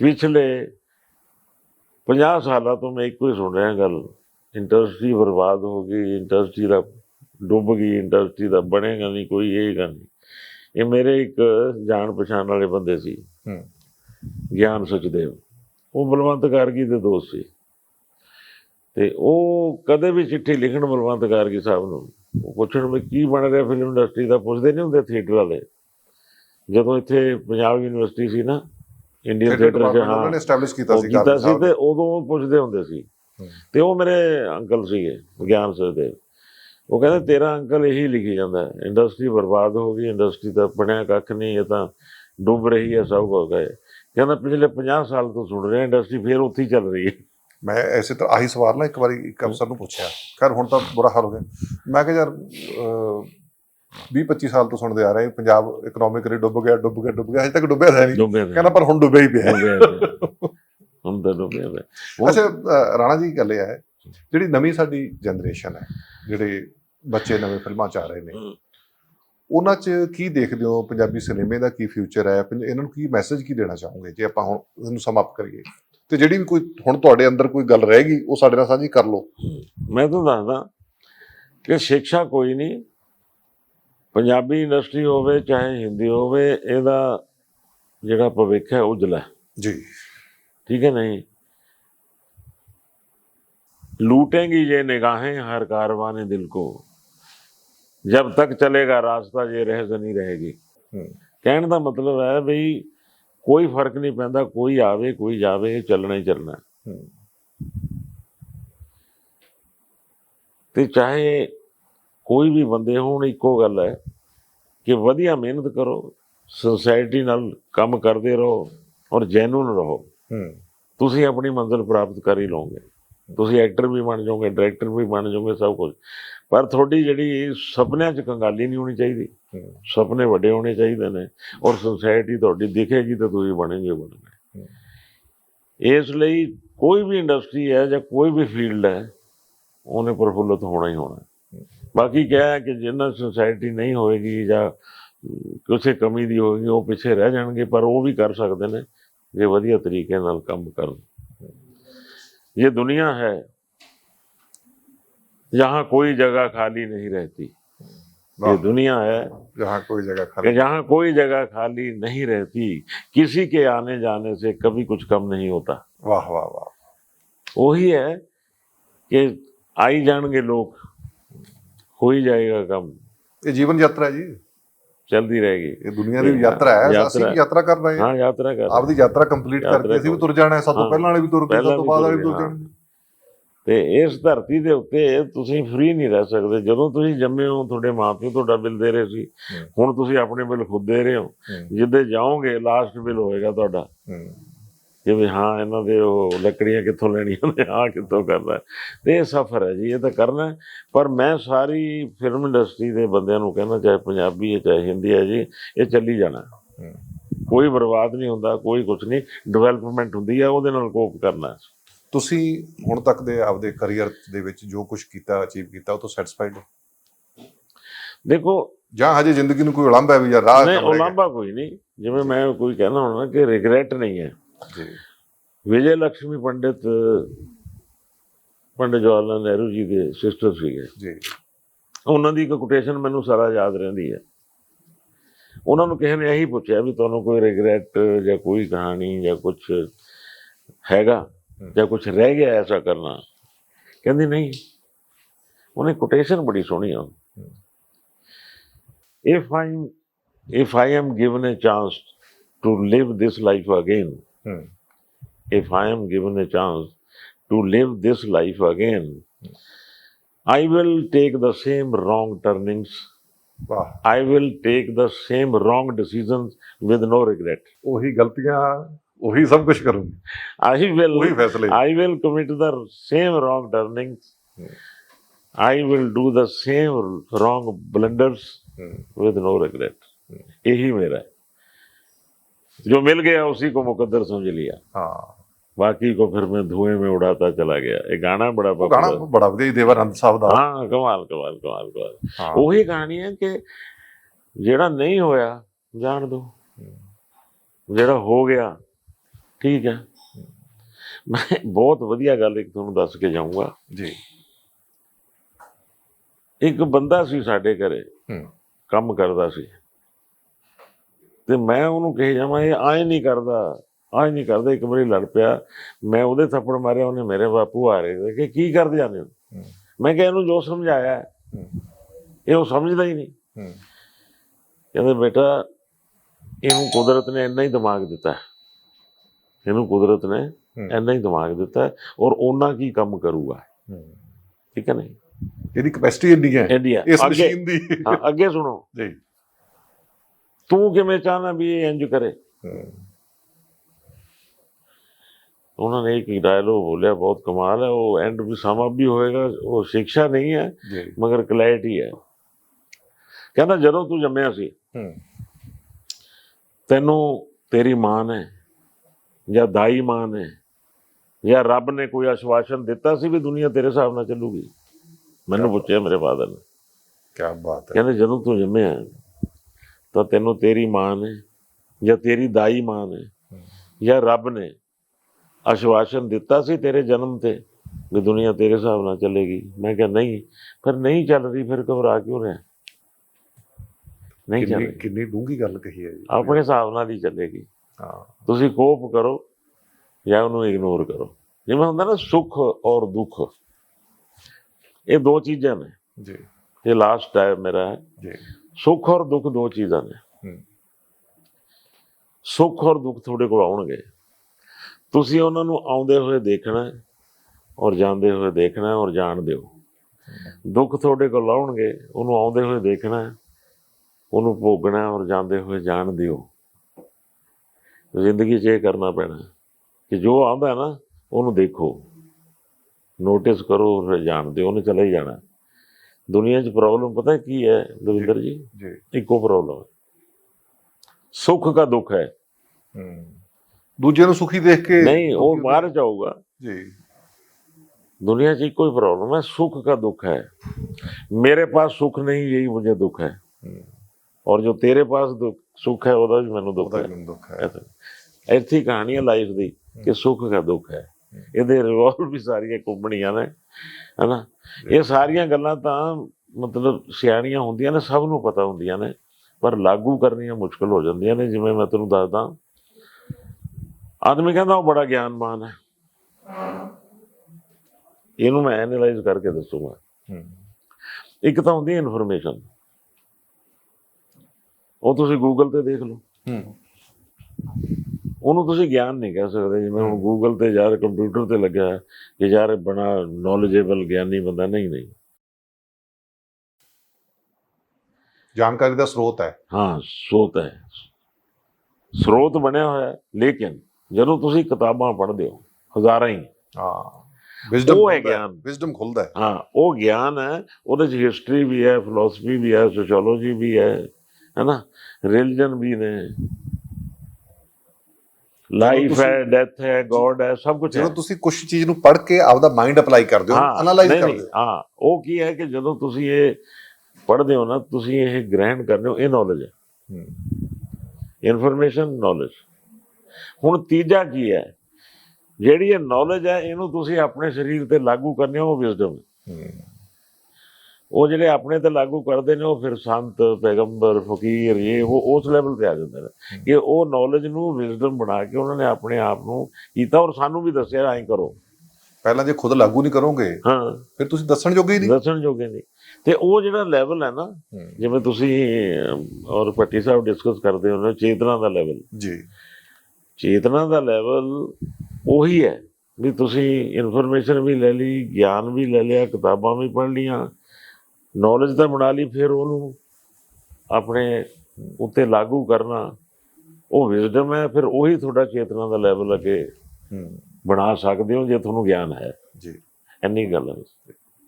ਪਿਛਲੇ 50 ਸਾਲਾਂ ਤੋਂ ਮੈਂ ਇੱਕੋ ਹੀ ਸੁਣ ਰਿਹਾ ਗੱਲ। ਇੰਡਸਟਰੀ ਬਰਬਾਦ ਹੋ ਗਈ ਇੰਡਸਟਰੀ ਦਾ ਡੁੱਬ ਗਈ ਇੰਡਸਟਰੀ ਦਾ ਬਣੇਗਾ ਨਹੀਂ ਕੋਈ ਇਹ ਗੱਲ ਨਹੀਂ। ਇਹ ਮੇਰੇ ਇੱਕ ਜਾਣ ਪਛਾਣ ਵਾਲੇ ਬੰਦੇ ਸੀ। ਗਿਆਨ ਸਚਦੇਵ। ਉਹ ਬਲਵੰਤ ਗਾਰਗੀ ਦੇ ਦੋਸਤ ਸੀ। ਤੇ ਉਹ ਕਦੇ ਵੀ ਚਿੱਠੀ ਲਿਖਣ ਬਲਵੰਤ ਗਾਰਗੀ ਸਾਹਿਬ ਨੂੰ ਉਹ ਪੁੱਛਣ ਵੀ ਕੀ ਬਣ ਰਿਹਾ ਫਿਲਮ ਇੰਡਸਟਰੀ ਦਾ ਪੁੱਛਦੇ ਨਹੀਂ ਹੁੰਦੇ ਥੀਏਟਰ ਵਾਲੇ। ਜਦੋਂ ਇੱਥੇ ਪੰਜਾਬ ਯੂਨੀਵਰਸਿਟੀ ਸੀ ਨਾ ਇੰਡੀਅਨ ਥੀਏਟਰ ਉਹਨਾਂ ਹਾਂ। ਨੇ ਐਸਟੈਬਲਿਸ਼ ਕੀਤਾ ਸੀ ਕੀਤਾ ਸੀ ਤੇ ਉਦੋਂ ਪੁੱਛਦੇ ਹੁੰਦੇ ਸੀ। ਹੂੰ। ਤੇ ਉਹ ਮੇਰੇ ਅੰਕਲ ਸੀਗੇ ਗਿਆਨ ਸਚਦੇਵ ਉਹ ਕਹਿੰਦੇ ਤੇਰਾ ਅੰਕਲ ਇਹੀ ਲਿਖੀ ਜਾਂਦਾ ਇੰਡਸਟਰੀ ਬਰਬਾਦ ਹੋ ਗਈ ਇੰਡਸਟਰੀ ਤਾਂ ਬਣਿਆ ਕੱਖ ਨਹੀਂ ਇਹ ਤਾਂ ਡੁੱਬ ਰਹੀ ਹੈ ਸਭ ਕੁਝ ਗਏ ਕਹਿੰਦਾ ਪਿਛਲੇ 50 ਸਾਲ ਤੋਂ ਸੁਣ ਰਿਹਾ ਇੰਡਸਟਰੀ ਫੇਰ ਉੱਥੇ ਹੀ ਚੱਲ ਰਹੀ ਹੈ। ਮੈਂ ਐਸੇ ਤਰ੍ਹਾਂ ਆਹੀ ਸਵਾਲ ਨਾ ਇੱਕ ਵਾਰੀ ਇੱਕ ਅਫਸਰ ਨੂੰ ਪੁੱਛਿਆ। ਖੈਰ ਹੁਣ ਤਾਂ ਬੁਰਾ ਹਾਲ ਹੋ ਗਿਆ। ਮੈਂ ਕਿਹਾ ਯਾਰ 20 25 ਸਾਲ ਤੋਂ ਸੁਣਦੇ ਆ ਰਹੇ ਪੰਜਾਬ ਇਕਨੋਮਿਕਲੀ ਡੁੱਬ ਗਿਆ ਡੁੱਬ ਗਿਆ ਡੁੱਬ ਗਿਆ ਅਜੇ ਤੱਕ ਡੁੱਬਿਆ ਨਹੀਂ। ਕਹਿੰਦਾ ਪਰ ਹੁਣ ਡੁੱਬਿਆ ਹੀ ਪਿਆ। ਹੁਣ ਤਾਂ ਡੁੱਬੇ ਪਏ। ਹੁਣ- ਅੱਛਾ ਰਾਣਾ ਜੀ ਗੱਲ ਇਹ ਹੈ ਜਿਹੜੀ ਨਵੀਂ ਸਾਡੀ ਜਨਰੇਸ਼ਨ ਹੈ ਜਿਹੜੇ ਬੱਚੇ ਨਵੇਂ ਫਿਲਮਾਂ ਚ ਆ ਰਹੇ ਨੇ। ਉਹਨਾਂ 'ਚ ਕੀ ਦੇਖਦੇ ਹੋ? ਪੰਜਾਬੀ ਸਿਨੇਮੇ ਦਾ ਕੀ ਫਿਊਚਰ ਹੈ? ਇਹਨਾਂ ਨੂੰ ਕੀ ਮੈਸੇਜ ਕੀ ਦੇਣਾ ਚਾਹੋਗੇ? ਜੇ ਆਪਾਂ ਹੁਣ ਇਹਨੂੰ ਸਮ ਅਪ ਕਰੀਏ। ਤੇ ਜਿਹੜੀ ਵੀ ਕੋਈ ਹੁਣ ਤੁਹਾਡੇ ਅੰਦਰ ਕੋਈ ਗੱਲ ਰਹੇਗੀ ਉਹ ਸਾਡੇ ਨਾਲ ਸਾਂਝੀ ਕਰ ਲਓ। ਮੈਂ ਤੁਹਾਨੂੰ ਦੱਸਦਾ ਕਿ ਸਿੱਖਿਆ ਕੋਈ ਨਹੀਂ ਪੰਜਾਬੀ ਇੰਡਸਟਰੀ ਹੋਵੇ ਚਾਹੇ ਹਿੰਦੀ ਹੋਵੇ ਇਹਦਾ ਜਿਹੜਾ ਭਵਿੱਖ ਹੈ ਉਜਲਾ ਹੈ ਜੀ ठीक है नहीं लूटेंगी ये निगाहें हर कारवाने दिल को जब तक चलेगा रास्ता ये रहजनी रहेगी ਹੂੰ ਕਹਿਣ ਦਾ ਮਤਲਬ ਹੈ ਵੀ ਕੋਈ ਫਰਕ ਨਹੀਂ ਪੈਂਦਾ ਕੋਈ ਆਵੇ ਕੋਈ ਜਾਵੇ ਇਹ ਚੱਲਣਾ ਹੀ ਚੱਲਣਾ ਹੈ। ਹੂੰ ਤੇ ਚਾਹੇ ਕੋਈ ਵੀ ਬੰਦੇ ਹੋਣ ਇੱਕੋ ਗੱਲ ਹੈ ਕਿ ਵਧੀਆ ਮਿਹਨਤ ਕਰੋ ਸੋਸਾਇਟੀ ਨਾਲ ਕੰਮ ਕਰਦੇ ਰਹੋ ਔਰ ਜੈਨੂਨ ਰਹੋ। ਤੁਸੀਂ ਆਪਣੀ ਮੰਜ਼ਿਲ ਪ੍ਰਾਪਤ ਕਰ ਹੀ ਲਓਗੇ। ਤੁਸੀਂ ਐਕਟਰ ਵੀ ਬਣ ਜਾਓਗੇ ਡਾਇਰੈਕਟਰ ਵੀ ਬਣ ਜਾਓਗੇ ਸਭ ਕੁਝ। ਪਰ ਤੁਹਾਡੀ ਜਿਹੜੀ ਸੁਪਨਿਆਂ 'ਚ ਕੰਗਾਲੀ ਨਹੀਂ ਹੋਣੀ ਚਾਹੀਦੀ। ਸੁਪਨੇ ਵੱਡੇ ਹੋਣੇ ਚਾਹੀਦੇ ਨੇ ਔਰ ਸੋਸਾਇਟੀ ਤੁਹਾਡੀ ਦਿਖੇਗੀ ਤਾਂ ਤੁਸੀਂ ਬਣेंगे ਬਣੋਗੇ। ਇਸ ਲਈ ਕੋਈ ਵੀ ਇੰਡਸਟਰੀ ਹੈ ਜਾਂ ਕੋਈ ਵੀ ਫੀਲਡ ਹੈ ਉਹਨੇ ਪ੍ਰਫੁੱਲਤ ਹੋਣਾ ਹੀ ਹੋਣਾ। ਬਾਕੀ ਕਿਹਾ ਹੈ ਕਿ ਜਿੰਨਾ ਸੋਸਾਇਟੀ ਨਹੀਂ ਹੋਏਗੀ ਜਾਂ ਅਮ, ਕਿਸੇ ਕਮੀ ਦੀ ਹੋਏਗੀ ਉਹ ਪਿੱਛੇ ਰਹਿ ਜਾਣਗੇ ਪਰ ਉਹ ਵੀ ਕਰ ਸਕਦੇ ਨੇ ਜੇ ਵਧੀਆ ਤਰੀਕੇ ਨਾਲ ਕੰਮ ਕਰਨ ये दुनिया है जहाँ कोई जगह खाली नहीं रहती ये वाह दुनिया है जहाँ कोई जगह कि खाली जहाँ कोई जगह खाली नहीं रहती किसी के आने जाने से कभी कुछ कम नहीं होता वाह वाह वाह वही है कि आई जाएंगे लोग ਹੋ ਹੀ ਜਾਏਗਾ ਕੰਮ। ਇਹ ਜੀਵਨ ਯਾਤਰਾ ਜੀ। ਚਲਦੀ ਰਹੇਗੀ। ਇਹ ਦੁਨੀਆ ਦੀ ਯਾਤਰਾ ਹੈ। ਅਸੀਂ ਯਾਤਰਾ ਕਰ ਰਹੇ ਹਾਂ। ਹਾਂ ਯਾਤਰਾ ਕਰ ਆਪਦੀ ਯਾਤਰਾ ਕੰਪਲੀਟ ਕਰਕੇ ਅਸੀਂ ਵੀ ਤੁਰ ਜਾਣਾ ਹੈ। ਸਭ ਤੋਂ ਪਹਿਲਾਂ ਵਾਲੇ ਵੀ ਤੁਰ ਕੇ ਸਭ ਤੋਂ ਬਾਅਦ ਵਾਲੇ ਵੀ ਤੁਰ ਜਾਣਗੇ। ਤੇ ਇਸ ਧਰਤੀ ਦੇ ਉੱਤੇ ਤੁਸੀਂ ਫ੍ਰੀ ਨਹੀਂ ਰਹਿ ਸਕਦੇ। ਜਦੋਂ ਤੁਸੀਂ ਜੰਮੇ ਹੋ ਤੁਹਾਡੇ ਮਾਪੇ ਤੁਹਾਡਾ ਬਿੱਲ ਦੇ ਰਹੇ ਸੀ। ਹੁਣ ਤੁਸੀਂ ਆਪਣੇ ਬਿੱਲ ਖੁਦ ਦੇ ਰਹੇ ਹੋ। ਜਿੱਦੇ ਜਾਓਗੇ ਲਾਸਟ ਬਿੱਲ ਹੋਏਗਾ ਤੁਹਾਡਾ। ਹੂੰ ਕਿ ਵੀ ਹਾਂ ਇਹਨਾਂ ਦੇ ਉਹ ਲੱਕੜੀਆਂ ਕਿੱਥੋਂ ਲੈਣੀਆਂ ਨੇ ਆ ਕਿੱਥੋਂ ਕਰਨਾ ਹੈ। ਤੇ ਇਹ ਸਫਰ ਹੈ ਜੀ ਇਹ ਤਾਂ ਕਰਨਾ। ਪਰ ਮੈਂ ਸਾਰੀ ਫਿਲਮ ਇੰਡਸਟਰੀ ਦੇ ਬੰਦਿਆਂ ਨੂੰ ਕਹਿੰਦਾ ਚਾਹੇ ਪੰਜਾਬੀ ਹੈ ਚਾਹੇ ਹਿੰਦੀ ਹੈ ਜੀ ਇਹ ਚੱਲੀ ਜਾਣਾ। ਕੋਈ ਬਰਬਾਦ ਨਹੀਂ ਹੁੰਦਾ ਕੋਈ ਕੁਝ ਨਹੀਂ ਡਿਵੈਲਪਮੈਂਟ ਹੁੰਦੀ ਹੈ ਉਹਦੇ ਨਾਲ ਕੋਪ ਕਰਨਾ। ਤੁਸੀਂ ਹੁਣ ਤੱਕ ਦੇ ਆਪਦੇ ਕੈਰੀਅਰ ਦੇ ਵਿੱਚ ਜੋ ਕੁਝ ਕੀਤਾ ਅਚੀਵ ਕੀਤਾ ਉਹ ਤੋਂ ਸੈਟੀਸਫਾਈਡ ਹੋ ਦੇਖੋ ਜਾਂ ਹਜੇ ਜ਼ਿੰਦਗੀ ਨੂੰ ਕੋਈ ਉਲੰਭ ਹੈ ਵੀ ਯਾਰ ਰਾਹ ਨਹੀਂ? ਉਲਾਂਭਾ ਕੋਈ ਨਹੀਂ ਜਿਵੇਂ ਮੈਂ ਕੋਈ ਕਹਿਣਾ ਹੋਣਾ ਕਿ ਰਿਗਰੈਟ ਨਹੀਂ ਹੈ ਜੀ। ਵਿਜੇ ਲక్ష్ਮੀ ਪੰਡਿਤ ਪੰਡਿਤ ਜਵਾਹਰ ਲਾਲ ਨਹਿਰੂ ਜੀ ਦੇ ਸਿਸਟਰ ਸੀਗੇ। ਜੀ। ਉਹਨਾਂ ਦੀ ਇੱਕ ਕੋਟੇਸ਼ਨ ਮੈਨੂੰ ਸਾਰਾ ਯਾਦ ਰਹਿੰਦੀ ਹੈ। ਉਹਨਾਂ ਨੂੰ ਕਿਸੇ ਨੇ ਇਹੀ ਪੁੱਛਿਆ ਵੀ ਤੁਹਾਨੂੰ ਕੋਈ ਰਿਗਰੈਟ ਜਾਂ ਕੋਈ ਕਹਾਣੀ ਜਾਂ ਕੁਝ ਹੈਗਾ ਜਾਂ ਕੁਝ ਰਹਿ ਗਿਆ ਐਸਾ ਕਰਨਾ? ਕਹਿੰਦੀ ਨਹੀਂ। ਉਹਨੇ ਕੋਟੇਸ਼ਨ ਬੜੀ ਸੋਹਣੀ ਆ। If I if I am given a chance to live this life again Mm. If I am given a chance to live this life again, mm. I will take the same wrong turnings. Wow. I will take the same wrong decisions with no regret. ਉਹੀ ਗਲਤੀਆਂ ਉਹੀ ਸਭ ਕੁਝ ਕਰੂੰਗਾ ਆਈ will ਉਹੀ ਫੈਸਲੇ I will commit the same wrong turnings I will do the same wrong blunders with no regret ਇਹੀ ਮੇਰਾ ਹੈ जो मिल गया उसी को मुकद्दर समझ लिया ਹਾਂ बाकी को फिर मैं धुएं में उड़ाता चला गया ये गाना बड़ा ਉਹ ਗਾਣਾ popular ਬੜਾ ਵਧੀਆ ਜੀ ਦੇਵਾਨੰਦ ਸਾਹਿਬ ਦਾ ਹਾਂ ਕਮਾਲ ਕਮਾਲ ਕਮਾਲ ਕਮਾਲ ਹਾਂ ਉਹੀ ਕਹਾਣੀ ਹੈ ਕਿ ਜਿਹੜਾ ਨਹੀਂ ਹੋਇਆ ਜਾਣ ਦੋ ਜਿਹੜਾ ਹੋ ਗਿਆ ਠੀਕ ਹੈ ਮੈਂ ਬਹੁਤ ਵਧੀਆ ਗੱਲ ਇੱਕ ਤੁਹਾਨੂੰ ਦੱਸ ਕੇ ਜਾਊਂਗਾ ਜੀ ਇੱਕ ਬੰਦਾ ਸੀ ਸਾਡੇ ਘਰੇ ਹੂੰ ਕੰਮ ਕਰਦਾ ਸੀ ਤੇ ਮੈਂ ਉਹਨੂੰ ਕਹੇ ਜਾਵਾਂ ਇਹ ਆਏ ਨਹੀਂ ਕਰਦਾ ਆਏ ਨਹੀਂ ਕਰਦਾ ਇੱਕ ਵਾਰੀ ਲੜ ਪਿਆ ਮੈਂ ਉਹਦੇ ਥੱਪੜ ਮਾਰਿਆ ਉਹਨੇ ਮੇਰੇ ਬਾਪੂ ਆ ਰਹੇ ਕਿ ਕੀ ਕਰਦੇ ਜਾਂਦੇ ਹੋ? ਮੈਂ ਕਿਹਾ ਇਹਨੂੰ ਜੋ ਸਮਝਾਇਆ ਇਹ ਉਹ ਸਮਝਦਾ ਹੀ ਨਹੀਂ। ਕਹਿੰਦੇ ਬੇਟਾ ਇਹਨੂੰ ਕੁਦਰਤ ਨੇ ਇੰਨਾ ਹੀ ਦਿਮਾਗ ਦਿੱਤਾ ਹੈ। ਇਹਨੂੰ ਕੁਦਰਤ ਨੇ। ਇੰਨਾ ਹੀ ਦਿਮਾਗ ਦਿੱਤਾ ਔਰ ਉਹਨਾਂ ਕੀ ਕੰਮ ਕਰੂਗਾ। ਠੀਕ ਹੈ ਨਹੀਂ? ਇਹਦੀ ਕਪੈਸਿਟੀ ਇੰਨੀ ਹੈ। ਇੰਡੀਆ ਇਸ ਮਸ਼ੀਨ ਦੀ। ਹਾਂ, ਅੱਗੇ ਸੁਣੋ। ਜੀ। ਤੂੰ ਕਿਵੇਂ ਚਾਹਨਾ ਵੀ ਇਹ ਇੰਜ ਕਰੇ? ਉਹਨਾਂ ਨੇ ਇੱਕ ਡਾਇਲੋਗ ਬੋਲਿਆ ਬਹੁਤ ਕਮਾਲ ਹੈ ਉਹ ਐਂਡ ਵੀ ਸਮਾਂ ਵੀ ਹੋਏਗਾ ਉਹ ਸਿੱਖਿਆ ਨਹੀਂ ਹੈ ਮਗਰ ਕਲੈਰਿਟੀ ਹੈ। ਕਹਿੰਦਾ ਜਦੋਂ ਤੂੰ ਜੰਮਿਆ ਸੀ ਤੈਨੂੰ ਤੇਰੀ ਮਾਂ ਨੇ ਜਾਂ ਦਾਈ ਮਾਂ ਨੇ ਜਾਂ ਰੱਬ ਨੇ ਕੋਈ ਆਸ਼ਵਾਸਨ ਦਿੱਤਾ ਸੀ ਵੀ ਦੁਨੀਆ ਤੇਰੇ ਹਿਸਾਬ ਨਾਲ ਚੱਲੂਗੀ? ਮੈਨੂੰ ਪੁੱਛਿਆ ਮੇਰੇ ਫਾਦਰ ਨੇ। ਕੀ ਬਾਤ ਹੈ। ਕਹਿੰਦੇ ਜਦੋਂ ਤੂੰ ਜੰਮਿਆ ਤਾਂ ਤੈਨੂੰ ਤੇਰੀ ਮਾਂ ਨੇ ਜਾਂ ਤੇਰੀ ਦਾਈ ਮਾਂ ਨੇ ਜਾਂ ਰੱਬ ਨੇ ਆਸ਼ਵਾਸਨ ਦਿੱਤਾ ਸੀ ਤੇਰੇ ਜਨਮ ਤੇ ਵੀ ਦੁਨੀਆ ਤੇਰੇ ਹਿਸਾਬ ਨਾਲ ਚੱਲੇਗੀ। ਮੈਂ ਕਿਹਾ ਨਹੀਂ ਫਿਰ ਨਹੀਂ ਚੱਲ ਰਹੀ ਫਿਰ ਘਬਰਾ ਕਿਉਂ ਰਿਹਾ? ਨਹੀਂ ਚੱਲ ਕਿੰਨੀ ਡੂੰਗੀ ਗੱਲ ਕਹੀ ਹੈ ਜੀ। ਆਪਣੇ ਹਿਸਾਬ ਨਾਲ ਹੀ ਚੱਲੇਗੀ। ਹਾਂ। ਤੁਸੀਂ ਕੋਪ ਕਰੋ ਜਾਂ ਉਹਨੂੰ ਇਗਨੋਰ ਕਰੋ। ਜਿਵੇਂ ਹੁੰਦਾ ਨਾ ਸੁੱਖ ਔਰ ਦੁੱਖ। ਇਹ ਦੋ ਚੀਜ਼ਾਂ ਨੇ। ਜੀ। ਇਹ ਲਾਸਟ ਹੈ ਮੇਰਾ ਜੀ। ਸੁੱਖ ਔਰ ਦੁੱਖ ਦੋ ਚੀਜ਼ਾਂ ਨੇ। ਸੁੱਖ ਔਰ ਦੁੱਖ ਤੁਹਾਡੇ ਕੋਲ ਆਉਣਗੇ। ਤੁਸੀਂ ਉਹਨਾਂ ਨੂੰ ਆਉਂਦੇ ਹੋਏ ਦੇਖਣਾ ਹੈ ਔਰ ਜਾਂਦੇ ਹੋਏ ਦੇਖਣਾ ਹੈ ਔਰ ਜਾਣ ਦਿਓ। ਦੁੱਖ ਤੁਹਾਡੇ ਕੋਲ ਆਉਣਗੇ ਉਹਨੂੰ ਆਉਂਦੇ ਹੋਏ ਦੇਖਣਾ ਹੈ ਉਹਨੂੰ ਭੋਗਣਾ ਔਰ ਜਾਂਦੇ ਹੋਏ ਜਾਣ ਦਿਓ। ਜ਼ਿੰਦਗੀ 'ਚ ਇਹ ਕਰਨਾ ਪੈਣਾ ਕਿ ਜੋ ਆਉਂਦਾ ਨਾ ਉਹਨੂੰ ਦੇਖੋ। ਨੋਟਿਸ ਕਰੋ ਔਰ ਜਾਣ ਦਿਓ ਉਹਨੇ ਚਲਾ ਹੀ ਜਾਣਾ। ਦੁਨੀਆ 'ਚ ਪ੍ਰੋਬਲਮ ਪਤਾ ਕੀ ਹੈ ਦਵਿੰਦਰ ਜੀ ਜੀ ਇੱਕੋ ਪ੍ਰੋਬਲਮ ਹੈ ਸੁੱਖ ਦਾ ਦੁੱਖ ਹੈ ਹੂੰ ਦੂਜੇ ਨੂੰ ਸੁਖੀ ਦੇਖ ਕੇ ਨਹੀਂ ਉਹ ਬਾਹਰ ਜਾਊਗਾ ਜੀ दुनिया की कोई प्रॉब्लम है सुख का दुख है मेरे पास सुख नहीं यही मुझे दुख है ਹੂੰ और जो तेरे पास दुख सुख है ਉਹਦਾ ਵੀ ਮੈਨੂੰ ਦੁੱਖ ਉਹਦਾ ਹੈ ਮੈਨੂੰ ਦੁੱਖ ਹੈ ਐਸਾ। ਇੱਥੇ ਹੀ ਕਹਾਣੀ ਹੈ ਲਾਈਫ ਦੀ ਕਿ ਸੁੱਖ ਦਾ ਦੁੱਖ ਹੈ ਇਹਦੇ ਰਿਵੋਲਵ ਵੀ ਸਾਰੀਆਂ ਘੁੰਮਣੀਆਂ ਨੇ ਹਨਾ? ਇਹ ਸਾਰੀਆਂ ਗੱਲਾਂ ਤਾਂ ਮਤਲਬ ਸਿਆਣੀਆਂ ਹੁੰਦੀਆਂ ਨੇ ਸਭ ਨੂੰ ਪਤਾ ਹੁੰਦੀਆਂ ਨੇ ਪਰ ਲਾਗੂ ਕਰਨੀਆਂ ਮੁਸ਼ਕਲ ਹੋ ਜਾਂਦੀਆਂ ਨੇ ਜਿਵੇਂ ਮੈਂ ਤੈਨੂੰ ਦੱਸਦਾ। ਆਦਮੀ ਕਹਿੰਦਾ ਉਹ ਬੜਾ ਗਿਆਨਵਾਨ ਹੈ। ਇਹਨੂੰ ਮੈਂ ਐਨਾਲਾਈਜ਼ ਕਰਕੇ ਦੱਸੂਗਾ। ਇੱਕ ਤਾਂ ਹੁੰਦੀ ਇਨਫੋਰਮੇਸ਼ਨ ਉਹ ਤੁਸੀਂ ਗੂਗਲ ਤੇ ਦੇਖ ਲਓ। ਉਹਨੂੰ ਤੁਸੀਂ ਗਿਆਨ ਨਹੀਂ ਕਹਿ ਸਕਦੇ। ਜਿਵੇਂ ਹੁਣ ਗੂਗਲ ਤੇ ਯਾਰ ਕੰਪਿਊਟਰ ਤੇ ਲੱਗਿਆ ਕਿ ਯਾਰ ਬੜਾ ਨੌਲੇਜੇਬਲ ਗਿਆਨੀ ਬੰਦਾ। ਨਹੀਂ ਨਹੀਂ। ਜਾਣਕਾਰੀ ਦਾ ਸਰੋਤ ਹੈ। ਹਾਂ ਸਰੋਤ ਹੈ। ਸਰੋਤ ਬਣਿਆ ਹੋਇਆ ਹੈ, ਲੇਕਿਨ ਜਦੋਂ ਤੁਸੀਂ ਕਿਤਾਬਾਂ ਪੜ੍ਹਦੇ ਹੋ ਹਜ਼ਾਰਾਂ ਹੀ। ਹਾਂ। ਵਿਜ਼ਡਮ ਉਹ ਹੈ ਗਿਆਨ। ਵਿਜ਼ਡਮ ਖੁੱਲਦਾ ਹੈ। ਹਾਂ ਉਹ ਗਿਆਨ ਹੈ। ਉਹਦੇ 'ਚ ਹਿਸਟਰੀ ਵੀ ਹੈ ਫਿਲਾਸਫੀ ਵੀ ਹੈ ਸੋਸ਼ੀਓਲੋਜੀ ਵੀ ਹੈ ਹੈਨਾ ਰਿਲੀਜਨ ਵੀ ਨੇ। ਲਾਈਫ ਹੈ ਡੈਥ ਹੈ ਗੋਡ ਹੈ ਸਭ ਕੁਝ ਹੈ। ਜਦੋਂ ਤੁਸੀਂ ਕੁਝ ਚੀਜ਼ ਨੂੰ ਪੜ੍ਹ ਕੇ ਆਪਦਾ ਮਾਈਂਡ ਅਪਲਾਈ ਕਰਦੇ ਹੋ ਐਨਾਲਾਈਜ਼ ਕਰਦੇ ਹੋ। ਹਾਂ ਉਹ ਕੀ ਹੈ ਕਿ ਜਦੋਂ ਤੁਸੀਂ ਇਹ ਪੜ੍ਹਦੇ ਹੋ ਨਾ ਤੁਸੀਂ ਇਹ ਗ੍ਰਹਿਣ ਕਰਦੇ ਹੋ ਇਹ ਨੌਲੇਜ ਹੈ। ਇਨਫੋਰਮੇਸ਼ਨ ਨੌਲੇਜ ਹੁਣ ਤੀਜਾ ਕੀ ਹੈ? ਜਿਹੜੀ ਇਹ ਨੌਲੇਜ ਹੈ ਇਹਨੂੰ ਤੁਸੀਂ ਆਪਣੇ ਸਰੀਰ ਤੇ ਲਾਗੂ ਕਰਨੇ ਹੋ ਉਹ ਵਿਜ਼ਡਮ ਹੂੰ। ਉਹ ਜਿਹੜੇ ਆਪਣੇ ਤੇ ਲਾਗੂ ਕਰਦੇ ਨੇ ਉਹ ਫਿਰ ਸੰਤ ਪੈਗੰਬਰ ਫਕੀਰ ਇਹ ਉਹ ਉਸ ਲੈਵਲ ਤੇ ਆ ਜਾਂਦੇ ਨੇ। ਕਿ ਉਹ ਨੌਲੇਜ ਨੂੰ ਵਿਜ਼ਡਮ ਬਣਾ ਕੇ ਉਹਨਾਂ ਨੇ ਆਪਣੇ ਆਪ ਨੂੰ ਕੀਤਾ ਔਰ ਸਾਨੂੰ ਵੀ ਦੱਸਿਆ ਐਂ ਕਰੋ। ਪਹਿਲਾਂ ਜੇ ਖੁਦ ਲਾਗੂ ਨਹੀਂ ਕਰੋਗੇ ਹਾਂ। ਫਿਰ ਤੁਸੀਂ ਦੱਸਣ ਜੋਗੇ ਹੀ ਨਹੀਂ। ਦੱਸਣ ਜੋਗੇ ਨਹੀਂ। ਤੇ ਉਹ ਜਿਹੜਾ ਲੈਵਲ ਹੈ ਨਾ ਜਿਵੇਂ ਤੁਸੀਂ ਔਰ ਭੱਟੀ ਸਾਹਿਬ ਡਿਸਕਸ ਕਰਦੇ ਹੋ ਨਾ ਚੇਤਨਾ ਦਾ ਲੈਵਲ ਜੀ। ਚੇਤਨਾ ਦਾ ਲੈਵਲ ਉਹੀ ਹੈ ਵੀ ਤੁਸੀਂ ਇਨਫੋਰਮੇਸ਼ਨ ਵੀ ਲੈ ਲਈ ਗਿਆਨ ਵੀ ਲੈ ਲਿਆ ਕਿਤਾਬਾਂ ਵੀ ਪੜ੍ਹ ਲੀਆਂ ਨੌਲੇਜ ਤਾਂ ਬਣਾ ਲਈ ਫਿਰ ਉਹਨੂੰ ਆਪਣੇ ਉੱਤੇ ਲਾਗੂ ਕਰਨਾ ਉਹ ਵਿਜ਼ਡਮ ਹੈ ਫਿਰ ਉਹੀ ਤੁਹਾਡਾ ਚੇਤਨਾ ਦਾ ਲੈਵਲ ਅੱਗੇ ਹੂੰ। ਬਣਾ ਸਕਦੇ ਹੋ ਜੇ ਤੁਹਾਨੂੰ ਗਿਆਨ ਹੈ। ਜੀ। ਇੰਨੀ ਗੱਲ ਹੈ।